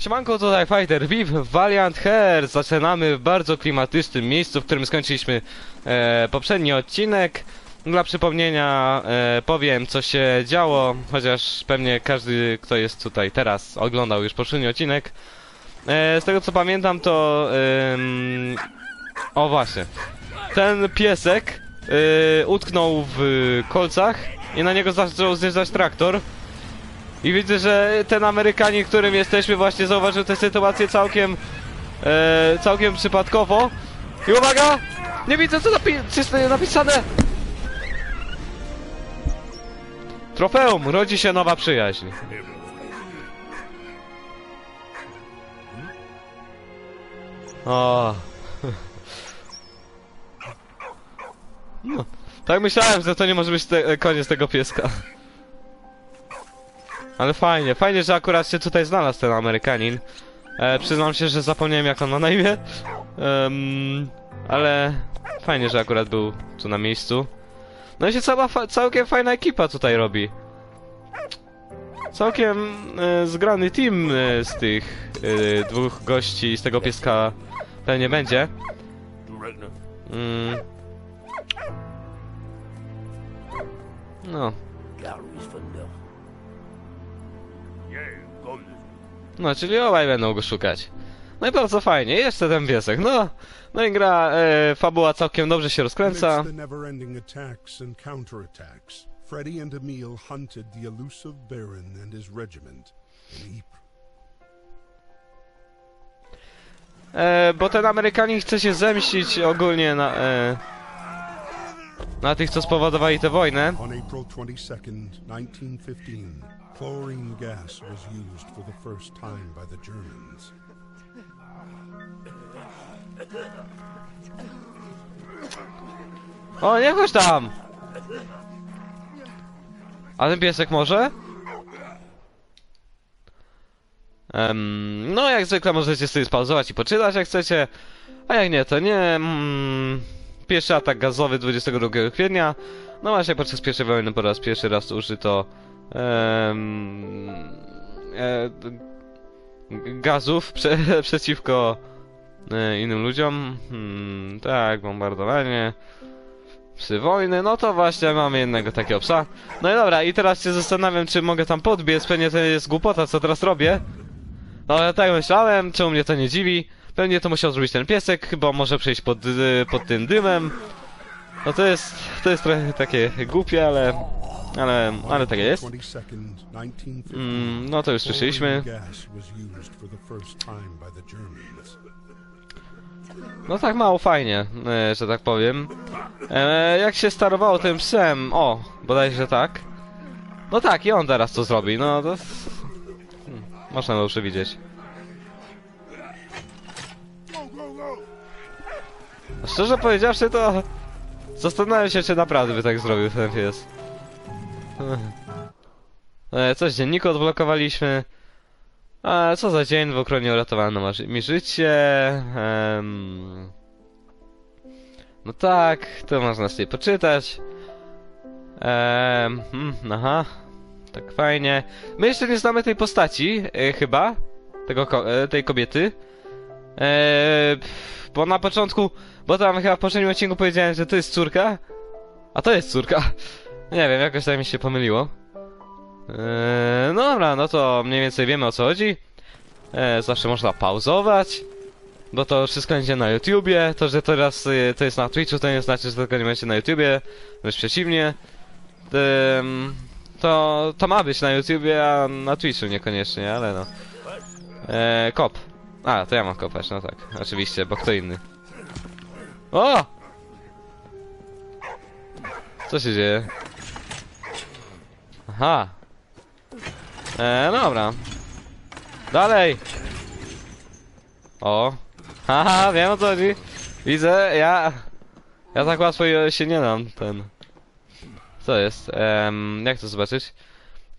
Siemanko, tutaj Fighter Viv, Valiant Heart. Zaczynamy w bardzo klimatycznym miejscu, w którym skończyliśmy e, poprzedni odcinek. Dla przypomnienia e, powiem, co się działo, chociaż pewnie każdy, kto jest tutaj teraz, oglądał już poprzedni odcinek. E, z tego co pamiętam, to... o właśnie. Ten piesek e, utknął w kolcach i na niego zaczął zjeżdżać traktor. I widzę, że ten Amerykanin, którym jesteśmy, właśnie zauważył tę sytuację całkiem, e, całkiem przypadkowo. I uwaga! Nie widzę, co napi jest napisane! Trofeum, rodzi się nowa przyjaźń. O. No, tak myślałem, że to nie może być te koniec tego pieska. Ale fajnie, fajnie, że akurat się tutaj znalazł ten Amerykanin. E, przyznam się, że zapomniałem jak on ma na imię. Ale fajnie, że akurat był tu na miejscu. No i się cała, fa całkiem fajna ekipa tutaj robi. Całkiem e, zgrany team e, z tych e, dwóch gości, z tego pieska pewnie będzie. Mm. No, No, czyli obaj będą go szukać. No i bardzo fajnie, jeszcze ten piesek, no. No i gra, e, fabuła całkiem dobrze się rozkręca. Freddy and Emil hunted the elusive Baron and his regiment. E, bo ten Amerykanin chce się zemścić ogólnie na, e, na tych, co spowodowali tę wojnę. On April 22nd, 1915, chlorine gas was used for the first time by the Germans. O, nie chodź tam! A ten piesek może? Em, no, jak zwykle możecie sobie spauzować i poczytać jak chcecie. A jak nie, to nie. Mm, pierwszy atak gazowy 22 kwietnia. No właśnie podczas pierwszej wojny po raz pierwszy raz użyto em, e, gazów prze, przeciwko e, innym ludziom. Hmm, tak, bombardowanie. Psy wojny, no to właśnie mamy jednego takiego psa. No i dobra, i teraz się zastanawiam, czy mogę tam podbiec, pewnie to jest głupota, co teraz robię. No ja tak myślałem, czemu mnie to nie dziwi. Pewnie to musiał zrobić ten piesek, chyba może przejść pod, y, pod tym dymem. No to jest, to jest trochę takie głupie, ale, ale, ale tak jest. 22nd, 1915, Mm, no to już słyszeliśmy. No tak mało fajnie, e, że tak powiem. E, jak się starowało tym psem? O, bodajże tak. No tak, i on teraz to zrobi, no to... Hmm, można było przewidzieć. Szczerze powiedziawszy to... Zastanawiam się, czy naprawdę by tak zrobił ten pies. E, coś dzienniku odblokowaliśmy. A co za dzień w okronie uratowano masz- mi życie. No tak, to można sobie poczytać. Hmm, aha, tak fajnie. My jeszcze nie znamy tej postaci, e, chyba. Tego, ko- e, tej kobiety. E, bo na początku, bo tam chyba w poprzednim odcinku powiedziałem, że to jest córka. A to jest córka. Nie wiem, jakoś tak mi się pomyliło. Eee, no dobra, no to mniej więcej wiemy o co chodzi. Eee, zawsze można pauzować, bo to wszystko będzie na YouTubie. To, że teraz y, to jest na Twitchu, to nie znaczy, że tego nie będzie na YouTubie. Wręcz przeciwnie. Ehm, to, to ma być na YouTubie, a na Twitchu niekoniecznie, ale no. Eee, kop. A, to ja mam kopać, no tak. Oczywiście, bo kto inny. O! Co się dzieje? Aha. Eee, dobra. Dalej! O! Haha, wiem o co chodzi. Widzę, ja... Ja tak łatwo się nie dam, ten... Co jest? Em, jak to zobaczyć?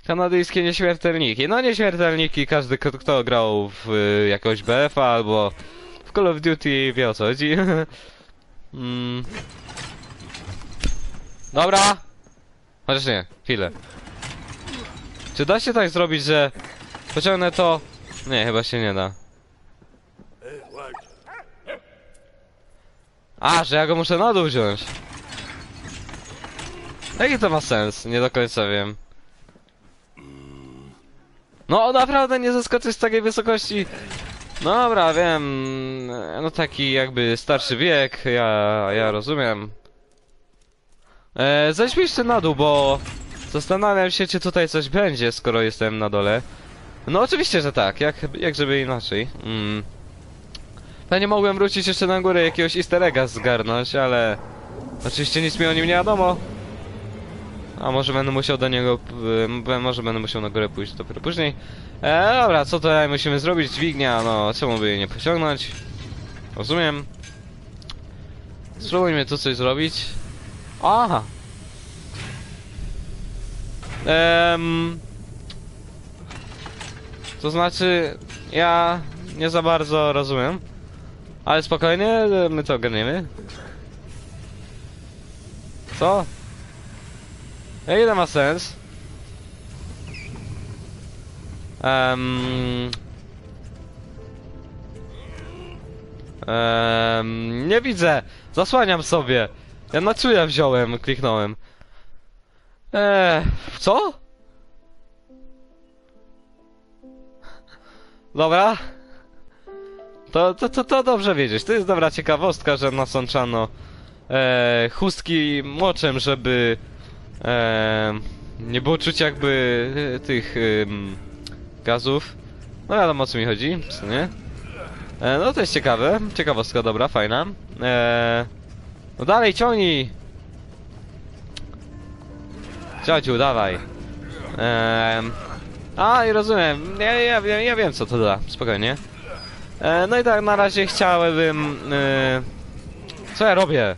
Kanadyjskie nieśmiertelniki. No nieśmiertelniki, każdy kto, grał w y, jakiegoś BF-a albo w Call of Duty wie o co chodzi. mm. Dobra! Chociaż nie, chwilę. Czy da się tak zrobić, że pociągnę to Nie, chyba się nie da. A, że ja go muszę na dół wziąć. Jaki to ma sens? Nie do końca wiem. No, naprawdę nie zaskoczyć z takiej wysokości. Dobra, wiem. No taki jakby starszy wiek, ja, ja rozumiem. E, zejdźmy na dół, bo zastanawiam się, czy tutaj coś będzie, skoro jestem na dole. No oczywiście, że tak, jak, jak żeby inaczej. Mm. Pewnie mogłem wrócić jeszcze na górę jakiegoś easter egga zgarnąć, ale... Oczywiście nic mi o nim nie wiadomo. A może będę musiał do niego... y, może będę musiał na górę pójść dopiero później. E, dobra, co tutaj musimy zrobić? Dźwignia, no czemu by jej nie pociągnąć? Rozumiem. Spróbujmy tu coś zrobić. Aha! Ehm... To znaczy, ja nie za bardzo rozumiem. Ale spokojnie, my to ogarniemy. Co? Ej, to ma sens. Um, um, nie widzę. Zasłaniam sobie. Ja na czuja wziąłem, kliknąłem. Eee, co? Dobra. To, to, to, to dobrze wiedzieć. To jest dobra ciekawostka, że nasączano e, chustki moczem, żeby e, nie było czuć jakby e, tych gazów. No wiadomo o co mi chodzi? E, no to jest ciekawe. Ciekawostka dobra, fajna. E, no dalej, ciągnij! Ciociu, dawaj. Ehm, a, i rozumiem. Ja, ja, ja, ja wiem co to da, spokojnie. E, no i tak na razie chciałbym... E, co ja robię?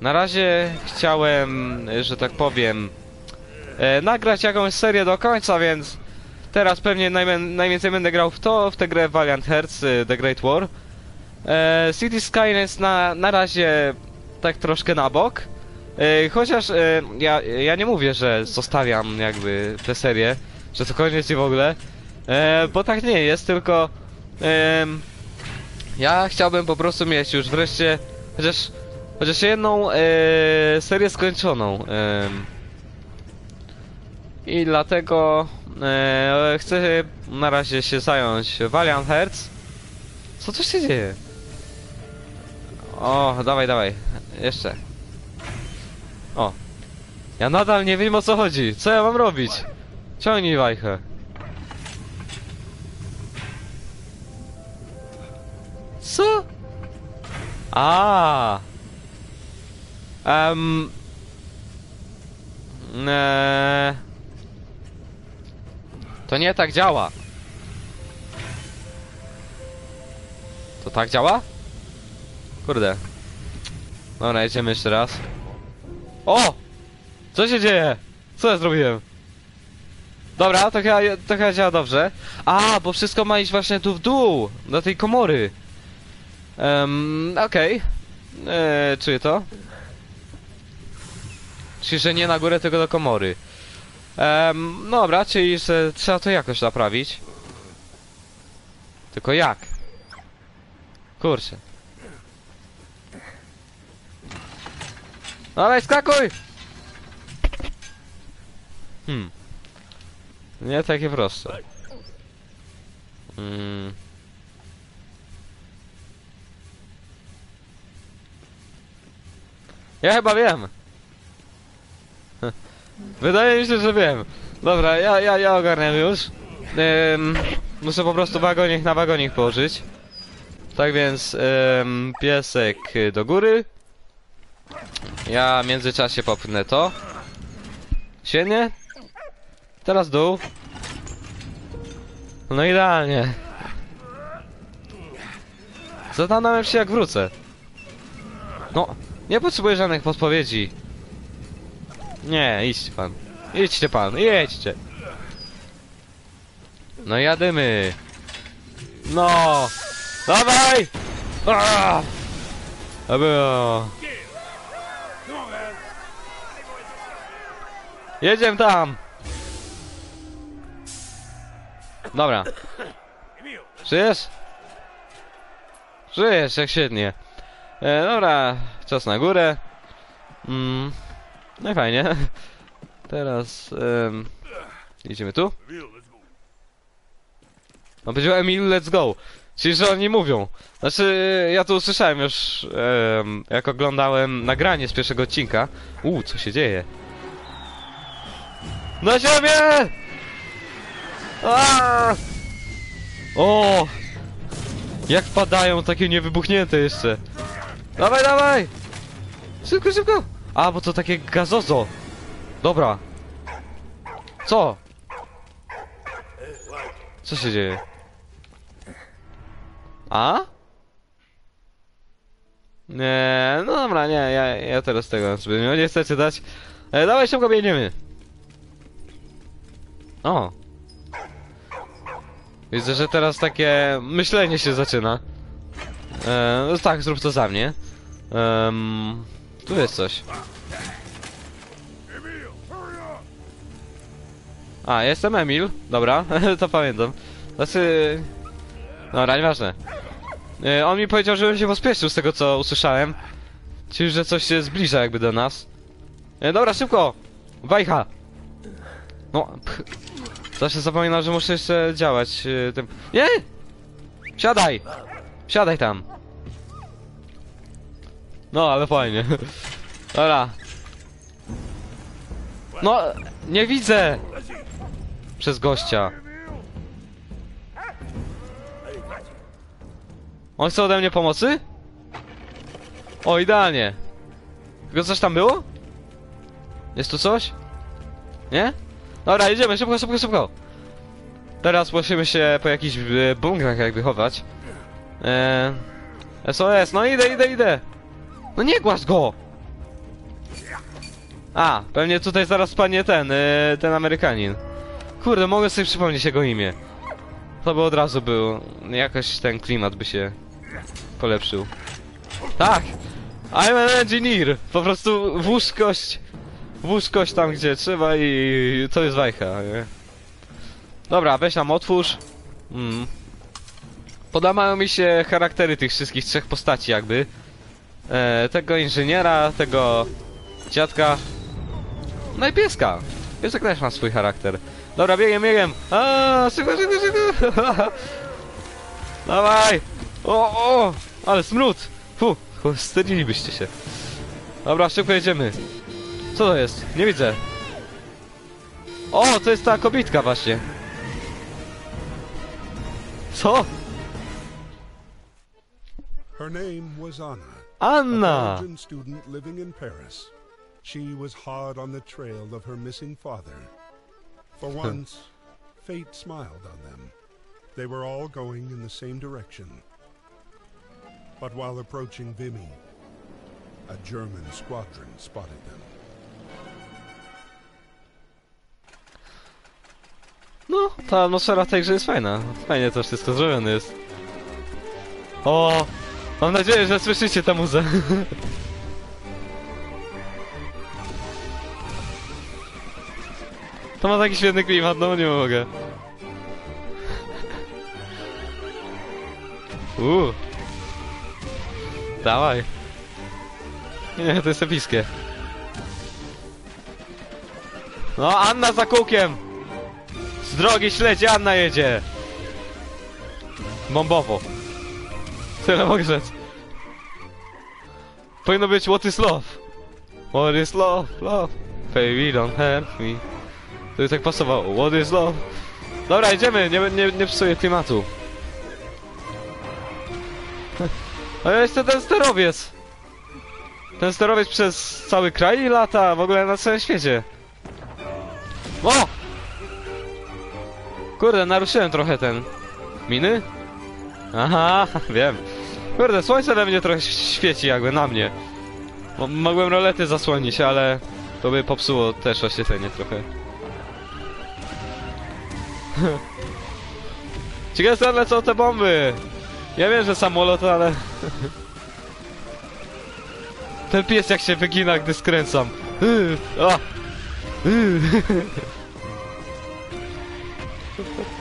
Na razie chciałem, e, że tak powiem, e, nagrać jakąś serię do końca, więc teraz pewnie najwięcej będę grał w to, w tę grę Valiant Hearts, e, The Great War. E, City Skylines na, na razie tak troszkę na bok. E, chociaż e, ja, ja nie mówię, że zostawiam jakby tę serię, że to koniec i w ogóle. E, bo tak nie jest, tylko em, ja chciałbym po prostu mieć już wreszcie chociaż, chociaż jedną e, serię skończoną. em. I dlatego e, chcę na razie się zająć Valiant Hearts. Co tu się dzieje? O, dawaj, dawaj. Jeszcze. O. Ja nadal nie wiem o co chodzi. Co ja mam robić? Ciągnij wajchę. Co? A. Um. Eee. To nie tak działa. To tak działa? Kurde. Dobra, jedziemy jeszcze raz. O! Co się dzieje? Co ja zrobiłem? Dobra, to chyba, to chyba działa dobrze. A, bo wszystko ma iść właśnie tu w dół, do tej komory. Um, okej. Eee, czuję to. Czyli, że nie na górę, tylko do komory. Um, dobra, czyli, że trzeba to jakoś naprawić. Tylko jak? Kurczę. Dawaj, skakuj! Hmm. Nie takie proste. Mm. Ja chyba wiem. Wydaje mi się, że wiem. Dobra, ja, ja, ja ogarniam już. Ym, muszę po prostu wagonik na wagonik położyć. Tak więc ym, piesek do góry. Ja w międzyczasie popnę to. Świetnie. Teraz dół. No idealnie. Zastanawiam się jak wrócę. No, nie potrzebuję żadnych podpowiedzi. Nie, idźcie pan. Idźcie pan, jedźcie. No jadymy. No. Dawaj! Aaa! Jedziemy tam! Dobra. Żyjesz? Żyjesz, jak świetnie. E, dobra, czas na górę. Mm, no i fajnie. Teraz em, idziemy tu. No powiedział Emil, let's go. Czyli, że oni mówią. Znaczy, ja to usłyszałem już, em, jak oglądałem nagranie z pierwszego odcinka. Uuu, co się dzieje? Na ziemię! O! Jak padają takie niewybuchnięte jeszcze. Dawaj, dawaj! Szybko, szybko! A, bo to takie gazozo. Dobra. Co? Co się dzieje? A? Nie, no dobra, nie, ja, ja teraz tego zbytnio nie chcę czytać. E, dawaj szybko biegniemy. O. Widzę, że teraz takie myślenie się zaczyna. E, no tak, zrób to za mnie. Em, tu jest coś. A, jestem Emil. Dobra, to pamiętam. Znaczy... Dobra, nieważne. E, on mi powiedział, żebym się pospieszył z tego, co usłyszałem. Czyli, że coś się zbliża jakby do nas. E, dobra, szybko! Wajcha! No, pch. Zawsze zapominam, że muszę jeszcze działać e, tym... Nie! Siadaj! Siadaj tam! No, ale fajnie. Dobra. No, nie widzę! Przez gościa. On chce ode mnie pomocy? O, idealnie. Tylko coś tam było? Jest tu coś? Nie? Dobra, jedziemy, szybko, szybko, szybko. Teraz musimy się po jakichś e, bunkrach jakby chować. Eee, SOS, no idę, idę, idę. No nie głaz go! A, pewnie tutaj zaraz spadnie ten, e, ten Amerykanin. Kurde, mogę sobie przypomnieć jego imię. To by od razu był, jakoś ten klimat by się polepszył. Tak! I'm an engineer! Po prostu włóż kość, włóż kość tam gdzie trzeba i to jest wajcha, nie? Dobra, weź nam otwórz. Mm. Podobają mi się charaktery tych wszystkich trzech postaci jakby. E, tego inżyniera, tego dziadka. No i pieska. Piesek też ma swój charakter. Dobra, biegiem, biegiem. A, szybko, szybko, szybko. Dawaj. O, o, ale smród. Fu, wstydzilibyście się. Dobra, szybko jedziemy. Co to jest? Nie widzę. O, to jest ta kobitka właśnie. Co? Her name was Anna, a Anna! Belgian student living in Paris. She was hard on the trail of her missing father. For once, fate smiled on them. They were all going in the same direction. But while approaching Vimy, a German squadron spotted them. No, ta atmosfera grze jest fajna. Fajnie to wszystko zrobione jest. O! Mam nadzieję, że słyszycie tę muzę. To ma taki świetny klimat, no nie mogę. Uuu. Dawaj. Nie, to jest epickie. No, Anna za kółkiem! Z drogi śledzi Anna jedzie! Bombowo. Mogę rzec. Powinno być What is love? What is love? Love. Baby don't hurt me. To by tak pasowało. What is love? Dobra, idziemy, nie, nie, nie psuję klimatu. A ja jestem ten sterowiec. Ten sterowiec przez cały kraj lata, w ogóle na całym świecie. O! Kurde, naruszyłem trochę ten... Miny? Aha, wiem. Kurde, słońce we mnie trochę świeci jakby na mnie. Mo mogłem rolety zasłonić, ale to by popsuło też oświetlenie trochę. Ciekawe skąd lecą te bomby! Ja wiem, że samolot, ale... Ten pies jak się wygina, gdy skręcam.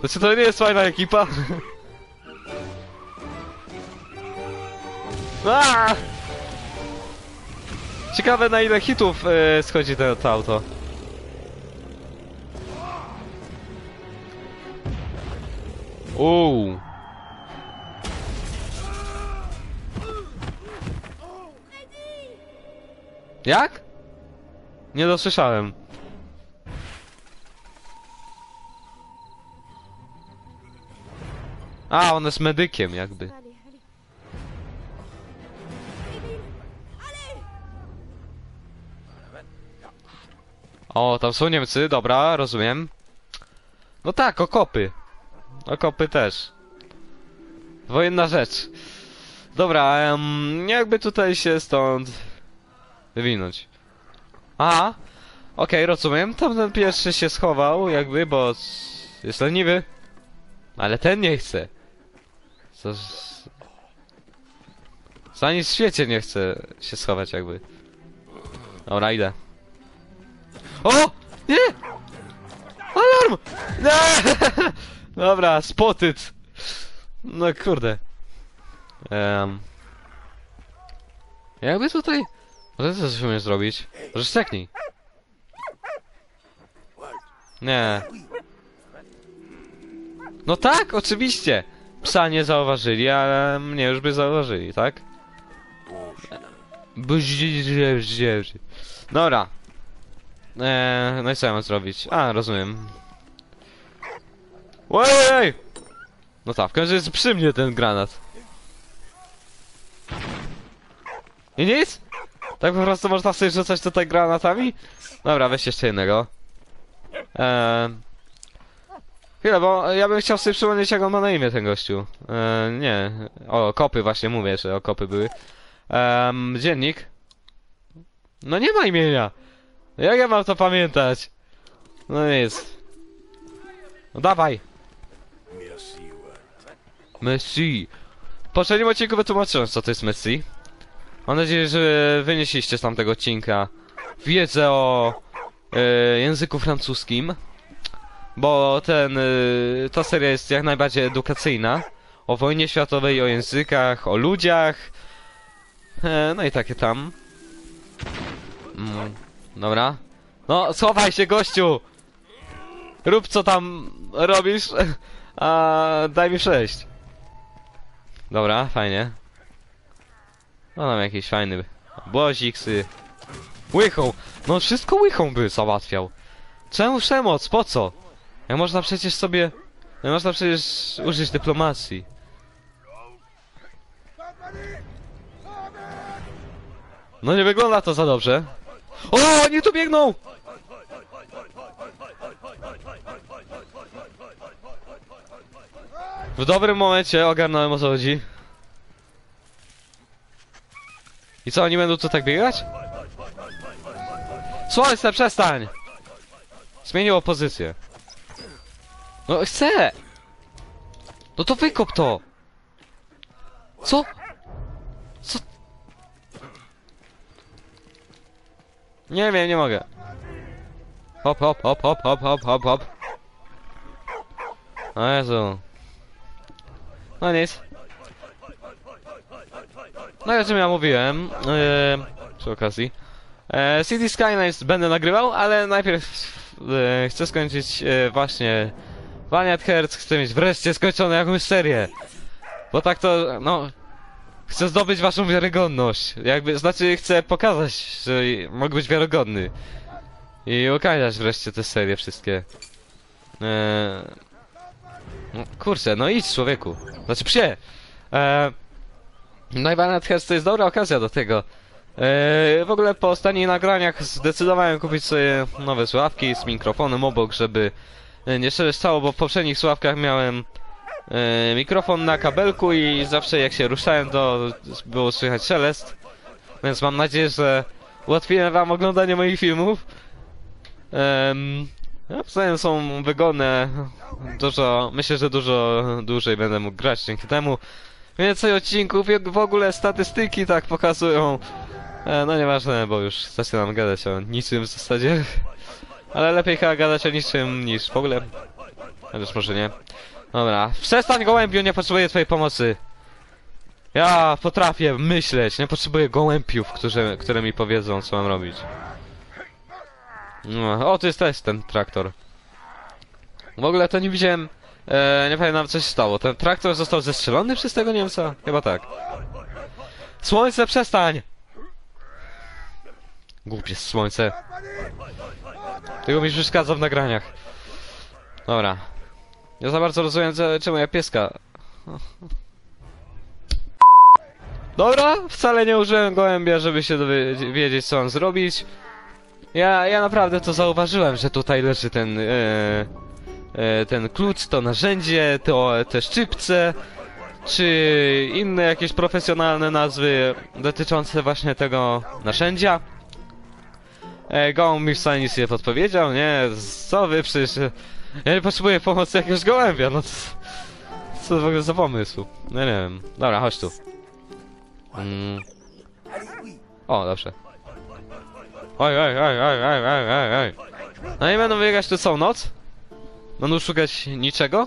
Znaczy to nie jest fajna ekipa? Aaa! Ciekawe na ile hitów e, schodzi to, to auto. Uuu. Jak? Nie dosłyszałem. A, on jest medykiem jakby. O, tam są Niemcy, dobra, rozumiem. No tak, okopy. Okopy też. Wojenna rzecz. Dobra, em, jakby tutaj się stąd wywinąć. A, okej, rozumiem. Tamten pierwszy się schował, jakby, bo jest leniwy. Ale ten nie chce. Co... z- Za nic w świecie nie chce się schować, jakby. Dobra, idę. O! Nie! Alarm! Nie! Dobra, spotted. No kurde. Um. Jakby tutaj... Może ty coś umiesz zrobić? Może steknij. Nie. No tak, oczywiście. Psa nie zauważyli, ale mnie już by zauważyli, tak? Bzz- Dobra. Eee, no i co ja mam zrobić? A, rozumiem. Ojej! No tak, w końcu jest przy mnie ten granat. I nic? Tak po prostu można sobie rzucać tutaj granatami? Dobra, weź jeszcze jednego. Eee... Chwilę, bo ja bym chciał sobie przypomnieć jak on ma na imię ten gościu. Eee, nie. O, kopy właśnie mówię, że okopy były. Eee, dziennik. No nie ma imienia. Jak ja mam to pamiętać? No nic. No dawaj. Messi. W poprzednim odcinku wytłumaczyłem co to jest Messi. Mam nadzieję, że wynieśliście z tamtego odcinka wiedzę o e, języku francuskim. Bo ten, e, ta seria jest jak najbardziej edukacyjna. O wojnie światowej, o językach, o ludziach. E, no i takie tam. Mm, dobra. No, schowaj się, gościu! Rób co tam robisz, a daj mi przejść. Dobra, fajnie. No tam jakiś fajny błozik. Łychą! No wszystko łychą by załatwiał. Czemu przemoc? Po co? Jak można przecież sobie... Jak można przecież użyć dyplomacji. No nie wygląda to za dobrze. O, oni tu biegną! W dobrym momencie ogarnąłem o co chodzi. I co, oni będą tu tak biegać? Słońce, przestań! Zmieniło pozycję. No chcę! No to wykop to! Co? Co? Nie wiem, nie mogę. Hop, hop, hop, hop, hop, hop, hop, hop. O Jezu. No nic. No i o czym ja mówiłem, e, przy okazji. E, City Skylines będę nagrywał, ale najpierw e, chcę skończyć e, właśnie Valiant Hearts, chcę mieć wreszcie skończoną jakąś serię. Bo tak to, no... Chcę zdobyć waszą wiarygodność. Jakby, znaczy chcę pokazać, że mogę być wiarygodny. I okazać wreszcie te serie wszystkie. Eee... No, kurczę, no idź człowieku. Znaczy psie! Eee... No i Valiant Hearts to jest dobra okazja do tego. Eee, w ogóle po ostatnich nagraniach zdecydowałem kupić sobie nowe słuchawki z mikrofonem obok, żeby nie szeleszczało, bo w poprzednich słuchawkach miałem e, mikrofon na kabelku i zawsze jak się ruszałem to było słychać szelest. Więc mam nadzieję, że ułatwiłem wam oglądanie moich filmów. Um, no, tym są wygodne, dużo, myślę, że dużo dłużej będę mógł grać dzięki temu. Więcej odcinków, w ogóle statystyki tak pokazują. E, no nieważne, bo już zaczynam gadać o niczym w zasadzie. Ale lepiej chyba gadać o niczym niż w ogóle. Chociaż może nie. Dobra. Przestań gołębiu, nie potrzebuję twojej pomocy. Ja potrafię myśleć, nie potrzebuję gołębiów, którzy, które mi powiedzą, co mam robić. No, o, to jest też ten traktor. W ogóle to nie widziałem... E, nie pamiętam, co się stało. Ten traktor został zestrzelony przez tego Niemca? Chyba tak. Słońce, przestań! Głupie słońce. Tego mi przeszkadza w nagraniach. Dobra. Ja za bardzo rozumiem, czemu ja pieska. Dobra, wcale nie użyłem gołębia, żeby się dowiedzieć, co mam zrobić. Ja, ja naprawdę to zauważyłem, że tutaj leży ten, e, e, ten klucz, to narzędzie, to, te szczypce, czy inne jakieś profesjonalne nazwy dotyczące właśnie tego narzędzia. E, gołąb mi wcale nic nie podpowiedział, nie, co wy przecież... Ja nie potrzebuję pomocy jakiegoś gołębia, no co, co to w ogóle za pomysł? No nie wiem. Dobra, chodź tu. Mm. O, dobrze. Oj, oj, oj, oj, oj, oj, oj, oj. No i będą biegać tu całą noc? Będą szukać niczego?